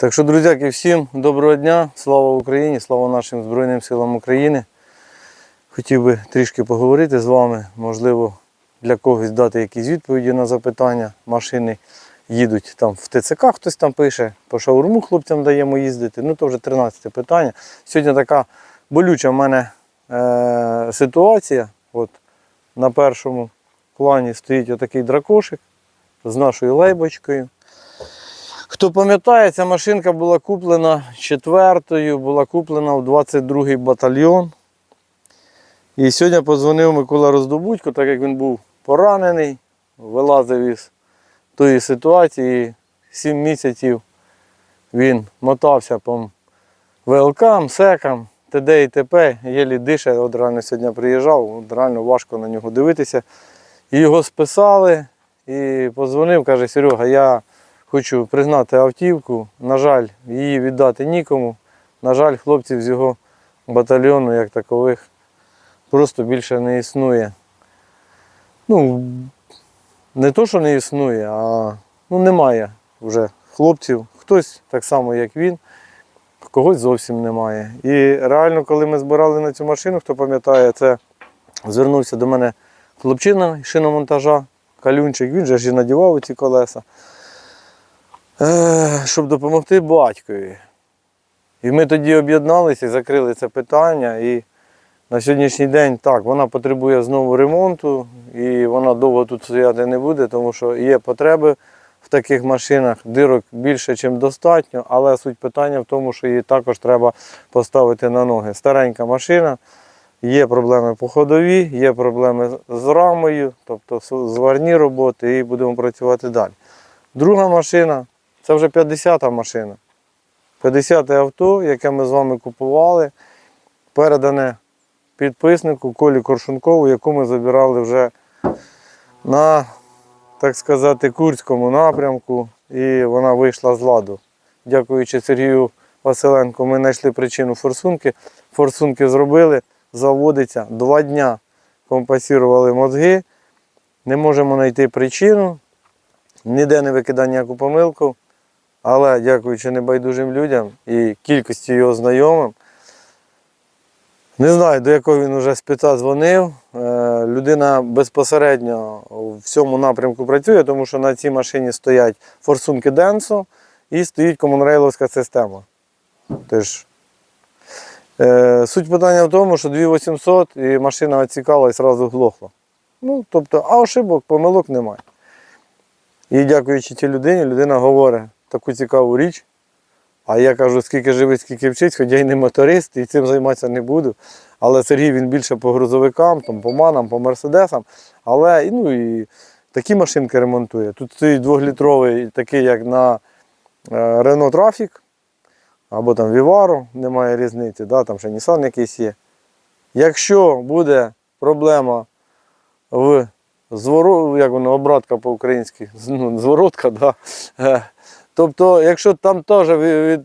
Так що, друзяки, всім доброго дня, слава Україні, слава нашим Збройним силам України. Хотів би трішки поговорити з вами, можливо, для когось дати якісь відповіді на запитання. Машини їдуть там в ТЦК, хтось там пише, по шаурму хлопцям даємо їздити. Ну, то вже 13 питання. Сьогодні така болюча в мене е- ситуація. От на першому плані стоїть отакий дракошик з нашою лейбочкою. Хто пам'ятає, ця машинка була куплена четвертою, була куплена в 22-й батальйон. І сьогодні подзвонив Микола Роздобудько, так як він був поранений, вилазив із тої ситуації. Сім місяців він мотався по ВЛК, СЕКам, ТД і ТП, єлі дише, от реально сьогодні приїжджав, от реально важко на нього дивитися. І його списали і подзвонив, каже, Серега, я хочу признати автівку. На жаль, її віддати нікому. На жаль, хлопців з його батальйону, як такових, просто більше не існує. Ну, не то, що не існує, а ну, немає вже хлопців. Хтось так само, як він, когось зовсім немає. І реально, коли ми збирали на цю машину, хто пам'ятає, це звернувся до мене хлопчина шиномонтажа, калюнчик, він же ж і надівав ці колеса. Е, щоб допомогти батькові. І ми тоді об'єдналися і закрили це питання. І на сьогоднішній день так, вона потребує знову ремонту, і вона довго тут стояти не буде, тому що є потреби в таких машинах, дирок більше, ніж достатньо, але суть питання в тому, що її також треба поставити на ноги. Старенька машина, є проблеми по ходові, є проблеми з рамою, тобто зварні роботи, і будемо працювати далі. Друга машина це вже 50-та машина. 50-те авто, яке ми з вами купували, передане підписнику Колі Коршункову, яку ми забирали вже на, так сказати, Курському напрямку, і вона вийшла з ладу. Дякуючи Сергію Василенку, ми знайшли причину форсунки. Форсунки зробили, заводиться два дня. Компасірували мозги, не можемо знайти причину, ніде не викидає ніяку помилку. Але дякуючи небайдужим людям і кількості його знайомим, не знаю, до якого він вже спеца дзвонив. Е, Людина безпосередньо в цьому напрямку працює, тому що на цій машині стоять форсунки Денсо і стоїть комунрейловська система. Тож, е, суть питання в тому, що 2800 і машина оцікала і одразу глохла. Ну, тобто, а ошибок, помилок немає. І дякуючи цій людині, людина говорить таку цікаву річ. А я кажу, скільки живить, скільки вчить, хоча й не моторист, і цим займатися не буду. Але Сергій він більше по грузовикам, там, по манам, по мерседесам. Але ну, і такі машинки ремонтує. Тут стоїть двохлітровий, такий, як на е, Renault Trafic, або там Vivaro, немає різниці, да, там ще Nissan якийсь є. Якщо буде проблема в звору, як воно, обратка по-українськи, ну, зворотка, да. Тобто, якщо там теж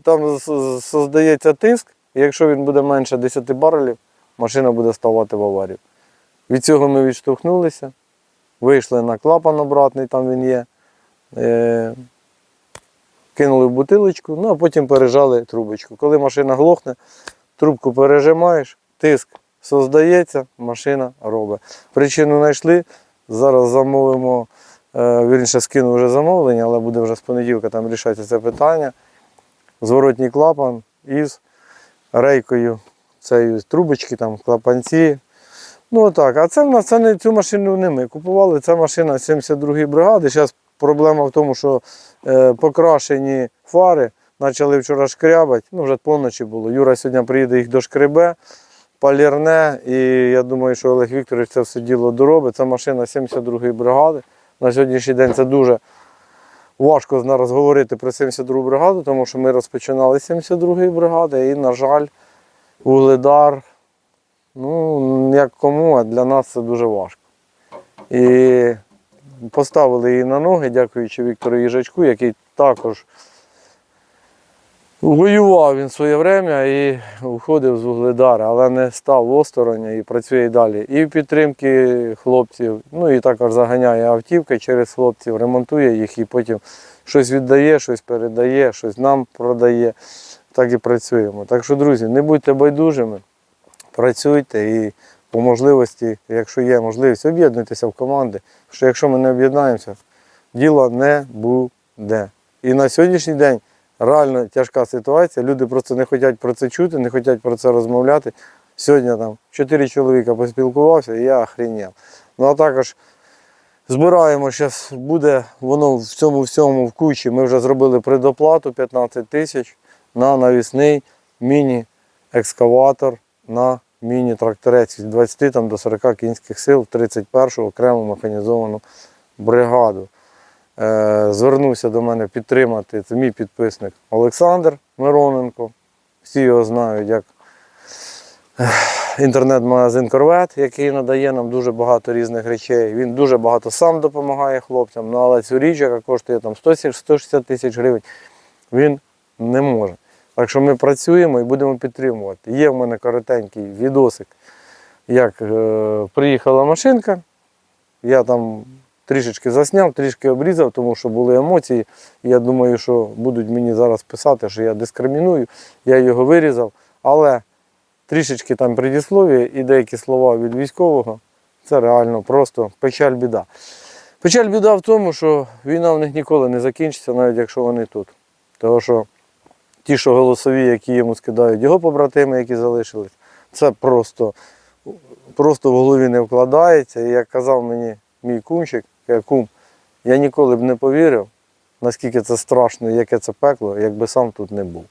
там создається тиск, якщо він буде менше 10 барелів, машина буде ставати в аварію. Від цього ми відштовхнулися, вийшли на клапан обратний, там він є, е- кинули в бутилочку, ну а потім пережали трубочку. Коли машина глохне, трубку пережимаєш, тиск создається, машина робить. Причину знайшли, зараз замовимо. Е, Вірніше скину вже замовлення, але буде вже з понеділка там рішатися це питання. Зворотній клапан із рейкою цієї трубочки, там, клапанці. Ну отак. А це в нас це не, цю машину не ми купували. Це машина 72-ї бригади. Зараз проблема в тому, що е, покрашені фари почали вчора шкрябати. Ну, вже поночі було. Юра сьогодні приїде їх дошкребе, полірне. І я думаю, що Олег Вікторович це все діло доробить. Це машина 72-ї бригади. На сьогоднішній день це дуже важко зараз говорити про 72-ту бригаду, тому що ми розпочинали 72-ї бригади і, на жаль, вугледар, ну, як кому, а для нас це дуже важко. І поставили її на ноги, дякуючи Віктору Їжачку, який також воював він своє время і уходив з вугледара, але не став осторонь і працює далі. І в підтримки хлопців, ну і також заганяє автівки через хлопців, ремонтує їх і потім щось віддає, щось передає, щось нам продає. Так і працюємо. Так що, друзі, не будьте байдужими, працюйте і по можливості, якщо є можливість, об'єднуйтеся в команди. Що якщо ми не об'єднаємося, діла не буде. І на сьогоднішній день реально тяжка ситуація. Люди просто не хочуть про це чути, не хочуть про це розмовляти. Сьогодні там чотири чоловіка поспілкувався, і я охренів. Ну а також збираємо, зараз буде воно в цьому всьому в кучі. Ми вже зробили предоплату 15 тисяч на навісний міні-екскаватор на міні-тракторець від 20 там, до 40 кінських сил, 31-го окрему механізовану бригаду. Е, звернувся до мене підтримати. Це мій підписник Олександр Мироненко. Всі його знають як інтернет-магазин Корвет, який надає нам дуже багато різних речей. Він дуже багато сам допомагає хлопцям, ну, але цю річ, яка коштує там 160 тисяч гривень, він не може. Так що ми працюємо і будемо підтримувати. Є в мене коротенький відосик, як е, приїхала машинка. Я там трішечки засняв, трішки обрізав, тому що були емоції. Я думаю, що будуть мені зараз писати, що я дискриміную. Я його вирізав. Але трішечки там предіслов'я і деякі слова від військового. Це реально просто печаль біда. Печаль біда в тому, що війна в них ніколи не закінчиться, навіть якщо вони тут. Тому що ті, що голосові, які йому скидають його побратими, які залишились, це просто, просто в голові не вкладається. І як казав мені мій кумчик, я кум, я ніколи б не повірив, наскільки це страшно і яке це пекло, якби сам тут не був.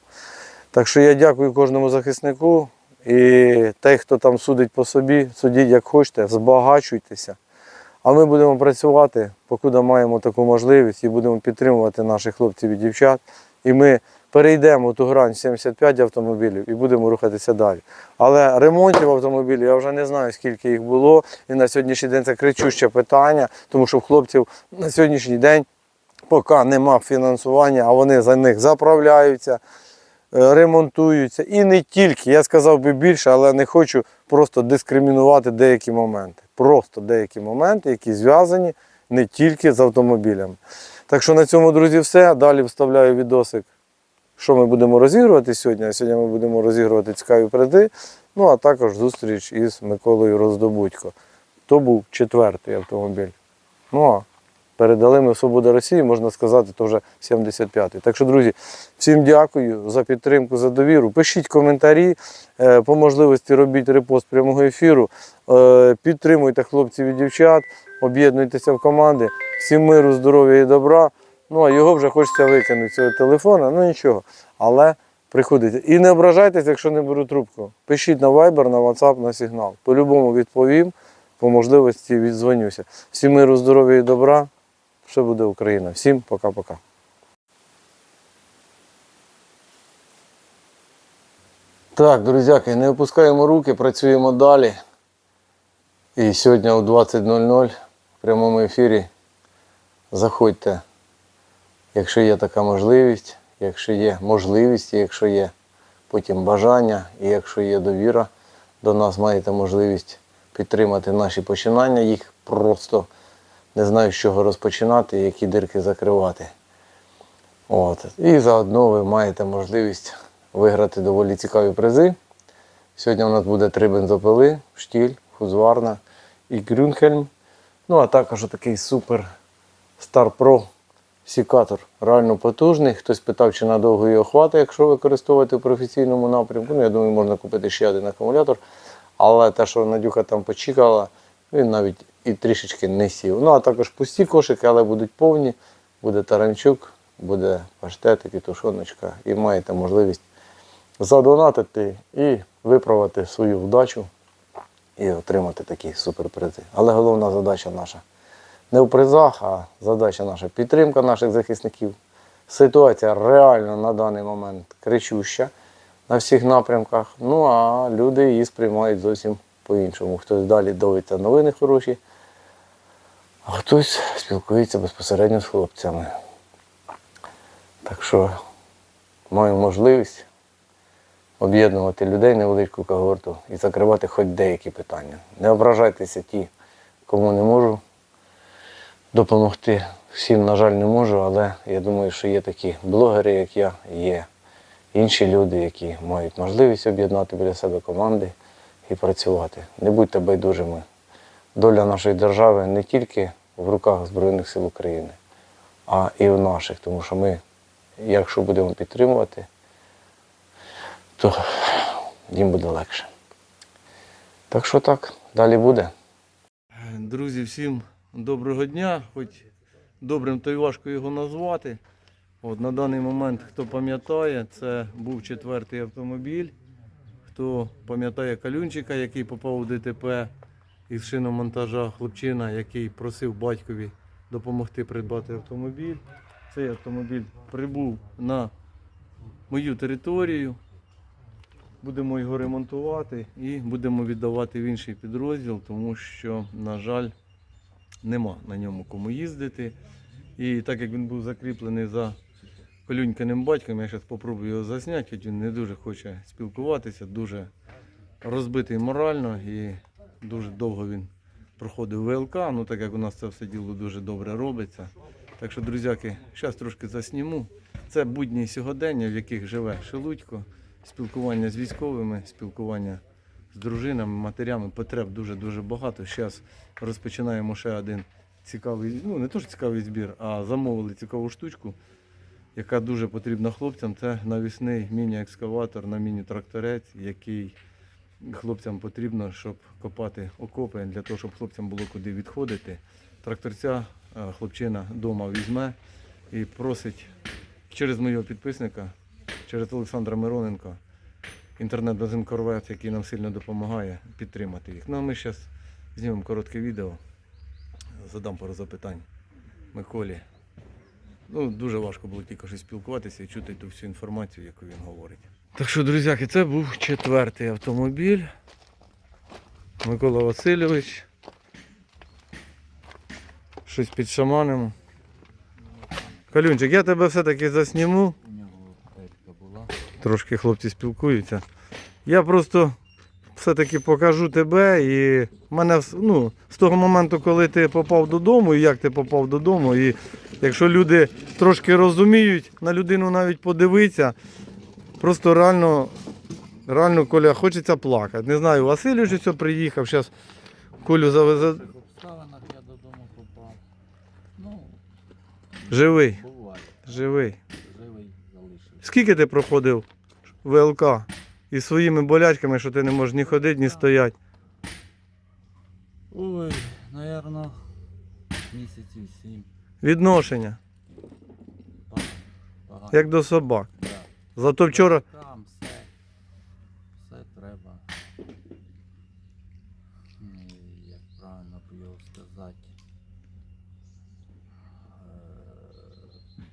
Так що я дякую кожному захиснику. І той, хто там судить по собі, судіть як хочете, збагачуйтеся. А ми будемо працювати, покуди маємо таку можливість, і будемо підтримувати наших хлопців і дівчат. І ми перейдемо ту грань 75 автомобілів і будемо рухатися далі. Але ремонтів автомобілів я вже не знаю, скільки їх було. І на сьогоднішній день це кричуще питання, тому що в хлопців на сьогоднішній день поки нема фінансування, а вони за них заправляються е, ремонтуються. І не тільки, я сказав би більше, але не хочу просто дискримінувати деякі моменти. Просто деякі моменти, які зв'язані не тільки з автомобілями. Так що на цьому, друзі, все. Далі вставляю відосик, що ми будемо розігрувати сьогодні. А сьогодні ми будемо розігрувати цікаві призи. Ну, а також зустріч із Миколою Роздобудько. То був четвертий автомобіль. Ну а передали ми в Свобода Росії, можна сказати, то вже 75-й. Так що, друзі, всім дякую за підтримку, за довіру. Пишіть коментарі, е, по можливості робіть репост прямого ефіру. Е, Підтримуйте хлопців і дівчат, об'єднуйтеся в команди. Всім миру, здоров'я і добра. Ну а його вже хочеться викинути цього телефона, ну нічого. Але приходите. І не ображайтеся, якщо не беру трубку. Пишіть на Viber, на WhatsApp, на сигнал. По-любому відповім, по можливості віддзвонюся. Всім миру, здоров'я і добра. Все буде Україна. Всім пока-пока. Так, друзяки, не опускаємо руки, працюємо далі. І сьогодні о 20.00 в прямому ефірі заходьте, якщо є така можливість, якщо є можливість, якщо є потім бажання, і якщо є довіра до нас, маєте можливість підтримати наші починання, їх просто не знаю, з чого розпочинати, які дирки закривати. От. І заодно ви маєте можливість виграти доволі цікаві призи. Сьогодні у нас буде три бензопили, штіль, Хузварна і Грюнхельм. Ну, а також такий супер Star Pro сікатор. Реально потужний. Хтось питав, чи надовго його хватить, якщо використовувати в професійному напрямку. Ну, я думаю, можна купити ще один акумулятор. Але те, що Надюха там почекала, він навіть і трішечки не сів. Ну, а також пусті кошики, але будуть повні. Буде таранчук, буде паштетик і тушоночка. І маєте можливість задонатити і виправити свою вдачу і отримати такі суперпризи. Але головна задача наша не в призах, а задача наша підтримка наших захисників. Ситуація реально на даний момент кричуща на всіх напрямках. Ну а люди її сприймають зовсім по-іншому. Хтось далі дивиться новини хороші, а хтось спілкується безпосередньо з хлопцями. Так що маю можливість об'єднувати людей невеличку когорту і закривати хоч деякі питання. Не ображайтеся ті, кому не можу допомогти. всім, на жаль, не можу, але я думаю, що є такі блогери, як я, є інші люди, які мають можливість об'єднати біля себе команди і працювати. Не будьте байдужими. Доля нашої держави не тільки в руках Збройних сил України, а і в наших, тому що ми, якщо будемо підтримувати, то їм буде легше. Так що так, далі буде. Друзі, всім доброго дня. Хоч добрим, то й важко його назвати. От, на даний момент, хто пам'ятає, це був четвертий автомобіль. Хто пам'ятає калюнчика, який попав у ДТП із шиномонтажа хлопчина, який просив батькові допомогти придбати автомобіль. Цей автомобіль прибув на мою територію. Будемо його ремонтувати і будемо віддавати в інший підрозділ, тому що, на жаль, нема на ньому кому їздити. І так як він був закріплений за колюньканим батьком, я зараз спробую його засняти, хоч він не дуже хоче спілкуватися, дуже розбитий морально і дуже довго він проходив ВЛК. Ну так як у нас це все діло дуже добре робиться. Так що, друзяки, зараз трошки засніму. Це будні сьогодення, в яких живе Шелудько, спілкування з військовими, спілкування з дружинами, матерями. Потреб дуже-дуже багато. Зараз розпочинаємо ще один цікавий, ну не то що цікавий збір, а замовили цікаву штучку, яка дуже потрібна хлопцям. Це навісний міні-екскаватор на міні-тракторець, який хлопцям потрібно, щоб копати окопи, для того, щоб хлопцям було куди відходити. Тракторця е, хлопчина вдома візьме і просить через мого підписника, через Олександра Мироненка, інтернет-магазин Корвет, який нам сильно допомагає підтримати їх. Ну а ми зараз знімемо коротке відео, задам пару запитань Миколі. Ну, дуже важко було тільки що спілкуватися і чути ту всю інформацію, яку він говорить. Так що, друзяки, це був четвертий автомобіль. Микола Васильович. Щось під шаманимо. Калюнчик, я тебе все-таки засніму. У нього петка була. Трошки хлопці спілкуються. Я просто все-таки покажу тебе і мене ну, з того моменту, коли ти попав додому, і як ти попав додому, і якщо люди трошки розуміють, на людину навіть подивитися, просто реально, реально Коля хочеться плакати. Не знаю, Василь вже приїхав, зараз Колю завезе обставинах я додому попав. Ну, живий. буває. Живий. Живий залишився. Скільки ти проходив ВЛК із своїми болячками, що ти не можеш ні ходити, ні стояти? Ой, напевно, місяців сім. Відношення, Погано. Як до собак. Да. Зато вчора Там все. Все треба. Ну, Як правильно б його сказати. Е,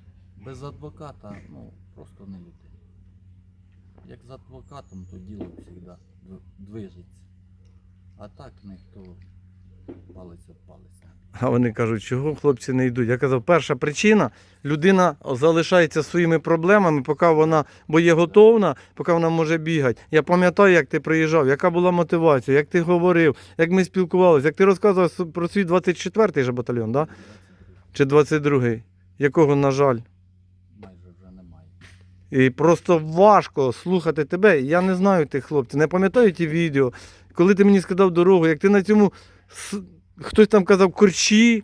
Без адвоката, ну, просто не людина. Як з адвокатом, то діло завжди движеться. А так ніхто палець об палець. А вони кажуть, чого хлопці не йдуть. Я казав, перша причина людина залишається своїми проблемами, поки вона бо є готовна, поки вона може бігати. Я пам'ятаю, як ти приїжджав, яка була мотивація, як ти говорив, як ми спілкувалися, як ти розказував про свій 24-й же батальйон, да? чи 22-й, якого, на жаль. І просто важко слухати тебе. Я не знаю тих хлопців, не пам'ятаю ті відео, коли ти мені сказав дорогу, як ти на цьому хтось там казав корчі,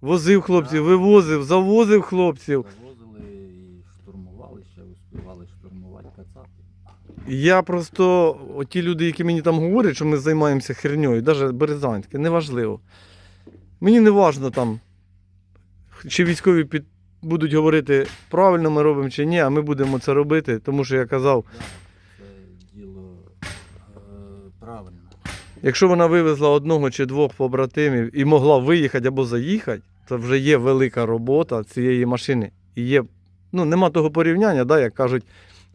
возив хлопців, вивозив, завозив хлопців. Завозили і штурмували, ще успівали штурмувати кацапи. Я просто, оті люди, які мені там говорять, що ми займаємося херньою, навіть Березанське, неважливо. Мені не важливо там, чи військові під, будуть говорити, правильно ми робимо чи ні, а ми будемо це робити, тому що я казав, це діло е, правильно. Якщо вона вивезла одного чи двох побратимів і могла виїхати або заїхати, це вже є велика робота цієї машини. І є, ну, нема того порівняння, да, як кажуть.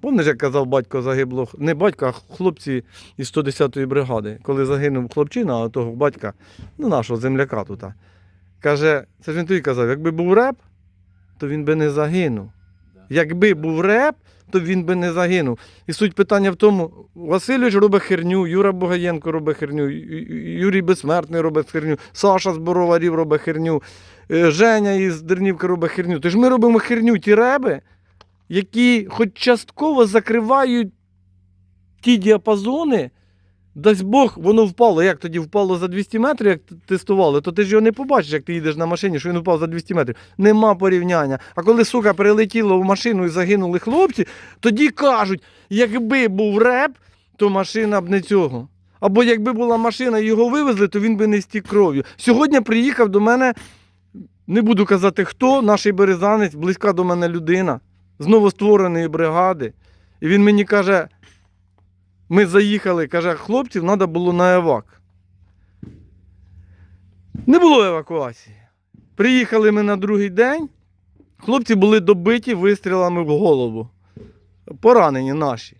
Пам'ятаєш, як казав батько загибло, не батько, а хлопці із 110-ї бригади, коли загинув хлопчина, а того батька, ну нашого земляка тут. Каже, це ж він тоді казав, якби був реп, то він би не загинув. Якби був реп, то він би не загинув. І суть питання в тому: Васильович робить херню, Юра Богаєнко робить херню, Юрій Безсмертний робить херню, Саша з Бороварів робить херню, е, Женя із Дернівки робить херню. Тож ми робимо херню ті реби, які хоч частково закривають ті діапазони. Дасть Бог, воно впало. Як тоді впало за 200 метрів, як тестували, то ти ж його не побачиш, як ти їдеш на машині, що він впав за 200 метрів. Нема порівняння. А коли сука прилетіло в машину і загинули хлопці, тоді кажуть, якби був реп, то машина б не цього. Або якби була машина і його вивезли, то він би не стік кров'ю. Сьогодні приїхав до мене, не буду казати хто, наш березанець, близька до мене людина з новоствореної бригади. І він мені каже: ми заїхали, каже, хлопців треба було на евак. Не було евакуації. Приїхали ми на другий день. Хлопці були добиті вистрілами в голову. Поранені наші.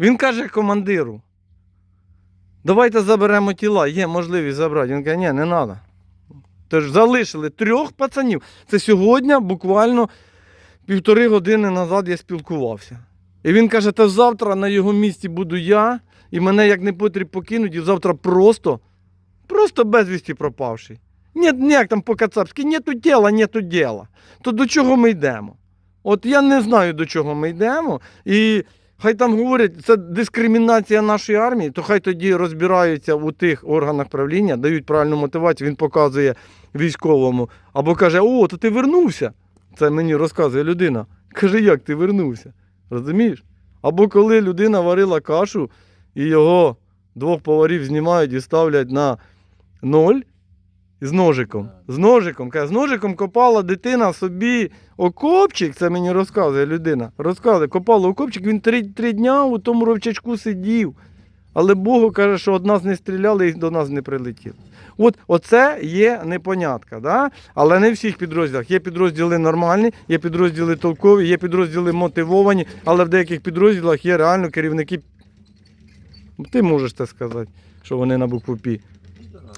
Він каже командиру: давайте заберемо тіла, є можливість забрати. Він каже, ні, не треба. Тож залишили трьох пацанів. Це сьогодні буквально півтори години назад я спілкувався. І він каже: та завтра на його місці буду я, і мене як не потріб покинуть, і завтра просто, просто безвісті пропавший. Ні, ніяк там по-кацапськи, нету тіла, нету діла. То до чого ми йдемо? От я не знаю, до чого ми йдемо. І хай там говорять, це дискримінація нашої армії, то хай тоді розбираються у тих органах правління, дають правильну мотивацію, він показує військовому. Або каже: О, то ти вернувся. Це мені розказує людина. Каже, як ти вернувся? Розумієш? Або коли людина варила кашу і його двох поварів знімають і ставлять на ноль з ножиком. З ножиком. Каже, з ножиком копала дитина собі окопчик, це мені розказує людина. Розказує, копала окопчик, він три, три дня у тому ровчачку сидів. Але Богу каже, що од нас не стріляли і до нас не прилетіло. От оце є непонятка. Да? Але не в всіх підрозділах. Є підрозділи нормальні, є підрозділи толкові, є підрозділи мотивовані, але в деяких підрозділах є реально керівники. Ти можеш це сказати, що вони на букву Пі.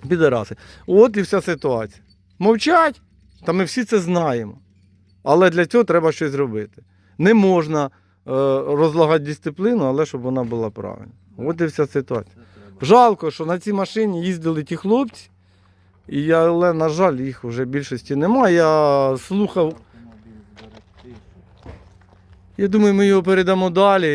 Підараси. От і вся ситуація. Мовчать, та ми всі це знаємо. Але для цього треба щось зробити. Не можна розлагати дисципліну, але щоб вона була правильна. От і вся ситуація. Жалко, що на цій машині їздили ті хлопці, і я, але, на жаль, їх вже більшості немає. Я слухав, я думаю, ми його передамо далі.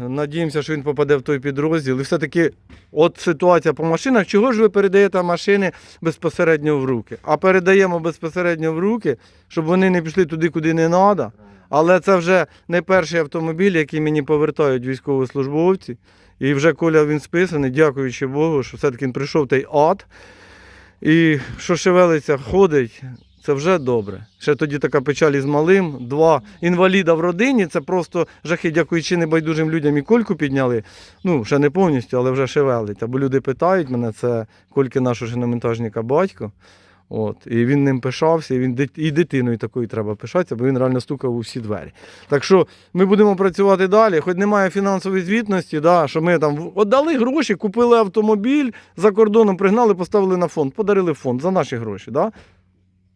І надіємося, що він попаде в той підрозділ. І все-таки, от ситуація по машинах, чого ж ви передаєте машини безпосередньо в руки? А передаємо безпосередньо в руки, щоб вони не пішли туди, куди не треба. Але це вже не перший автомобіль, який мені повертають військовослужбовці. І вже Коля він списаний, дякуючи Богу, що все-таки він прийшов той ад. І що шевелиться, ходить, це вже добре. Ще тоді така печаль із малим. Два інваліда в родині, це просто жахи, дякуючи небайдужим людям і кольку підняли. Ну, ще не повністю, але вже шевелиться. Бо люди питають мене, це кольки нашого шиномонтажника батько. От, і він ним пишався, і він і дитиною такою треба пишатися, бо він реально стукав у всі двері. Так що ми будемо працювати далі, хоч немає фінансової звітності, да, що ми там в- отдали гроші, купили автомобіль за кордоном, пригнали, поставили на фонд, подарили фонд за наші гроші. Да?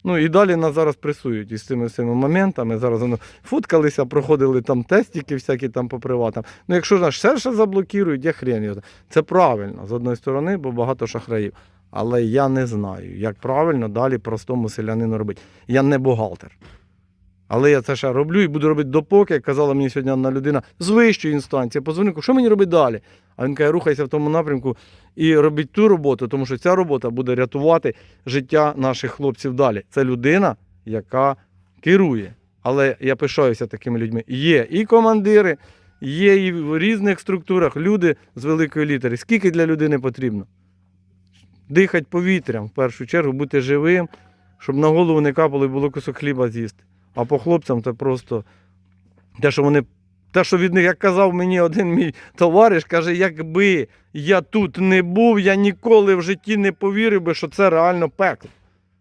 Ну і далі нас зараз пресують із цими всіми моментами. Зараз воно фоткалися, проходили там тестики всякі там по приватам. Ну якщо все ще заблокують, я хрен його. Це правильно з одної сторони, бо багато шахраїв. Але я не знаю, як правильно далі простому селянину робити. Я не бухгалтер. Але я це ще роблю і буду робити допоки, як казала мені сьогодні одна людина з вищої інстанції. Позвонив, що мені робити далі? А він каже, рухайся в тому напрямку і робіть ту роботу, тому що ця робота буде рятувати життя наших хлопців далі. Це людина, яка керує. Але я пишаюся такими людьми. Є і командири, є і в різних структурах люди з великої літери. Скільки для людини потрібно? Дихати повітрям в першу чергу, бути живим, щоб на голову не капало і було кусок хліба з'їсти. А по хлопцям це просто те, що вони. Те, що від них, як казав мені один мій товариш, каже, якби я тут не був, я ніколи в житті не повірив би, що це реально пекло.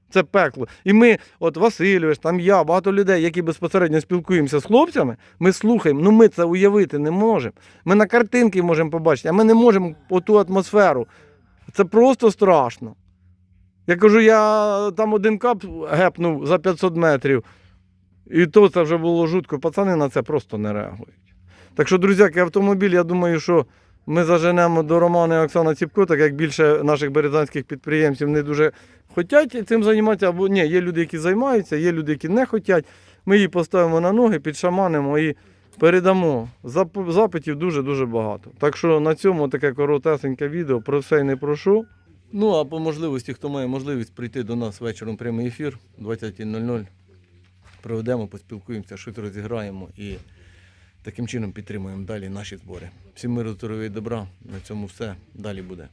Це пекло. І ми, от Васильович, там я, багато людей, які безпосередньо спілкуємося з хлопцями, ми слухаємо, ну ми це уявити не можемо. Ми на картинки можемо побачити, а ми не можемо оту атмосферу. Це просто страшно. Я кажу, я там один кап гепнув за 500 метрів. І то це вже було жутко. Пацани на це просто не реагують. Так що, друзяки, автомобіль, я думаю, що ми заженемо до Романа і Оксана Ціпко, так як більше наших березанських підприємців не дуже хочуть цим займатися, або ні, є люди, які займаються, є люди, які не хочуть. Ми її поставимо на ноги, підшаманимо і передамо. Запитів дуже-дуже багато. Так що на цьому таке коротесеньке відео про все і не прошу. Ну, а по можливості, хто має можливість прийти до нас вечором прямий ефір 20.00, проведемо, поспілкуємося, щось розіграємо і таким чином підтримуємо далі наші збори. Всім миру, здоров'я і добра. На цьому все. Далі буде.